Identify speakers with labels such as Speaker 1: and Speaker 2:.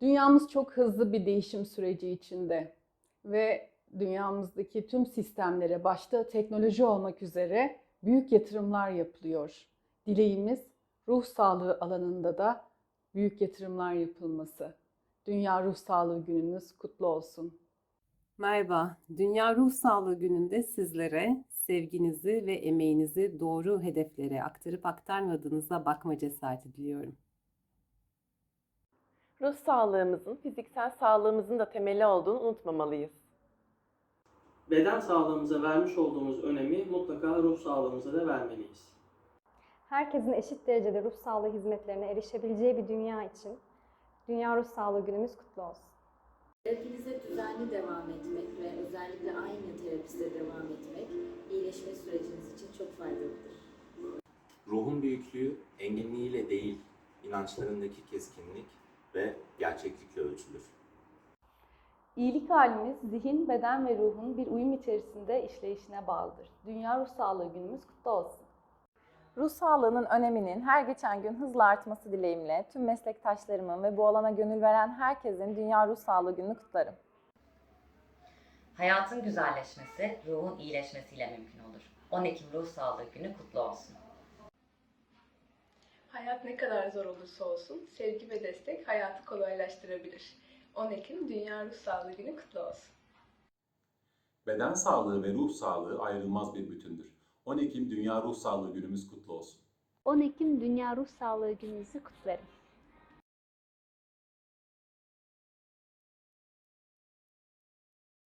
Speaker 1: Dünyamız çok hızlı bir değişim süreci içinde ve dünyamızdaki tüm sistemlere başta teknoloji olmak üzere büyük yatırımlar yapılıyor. Dileğimiz ruh sağlığı alanında da büyük yatırımlar yapılması. Dünya Ruh Sağlığı Gününüz kutlu olsun.
Speaker 2: Merhaba, Dünya Ruh Sağlığı Günü'nde sizlere sevginizi ve emeğinizi doğru hedeflere aktarıp aktarmadığınıza bakma cesareti diliyorum.
Speaker 3: Ruh sağlığımızın fiziksel sağlığımızın da temeli olduğunu unutmamalıyız.
Speaker 4: Beden sağlığımıza vermiş olduğumuz önemi mutlaka ruh sağlığımıza da vermeliyiz.
Speaker 5: herkesin eşit derecede ruh sağlığı hizmetlerine erişebileceği bir dünya için Dünya Ruh Sağlığı Günümüz kutlu olsun.
Speaker 6: Terapinize düzenli devam etmek ve özellikle aynı terapiste devam etmek iyileşme süreciniz için çok faydalıdır.
Speaker 7: Ruhun büyüklüğü enginliğiyle değil, inançlarındaki keskinlik ve gerçeklikle ölçülür.
Speaker 8: İyilik halimiz zihin, beden ve ruhun bir uyum içerisinde işleyişine bağlıdır. Dünya Ruh Sağlığı Günümüz kutlu olsun.
Speaker 9: Ruh sağlığının öneminin her geçen gün hızla artması dileğimle tüm meslektaşlarımın ve bu alana gönül veren herkesin Dünya Ruh Sağlığı Günü'nü kutlarım.
Speaker 10: Hayatın güzelleşmesi, ruhun iyileşmesiyle mümkün olur. 10 Ekim Ruh Sağlığı Günü kutlu olsun.
Speaker 11: Hayat ne kadar zor olursa olsun sevgi ve destek hayatı kolaylaştırabilir. 10 Ekim Dünya Ruh Sağlığı Günü kutlu olsun.
Speaker 12: Beden sağlığı ve ruh sağlığı ayrılmaz bir bütündür. 10 Ekim Dünya Ruh Sağlığı Günümüz kutlu olsun.
Speaker 13: 10 Ekim Dünya Ruh Sağlığı Gününüzü kutlarım.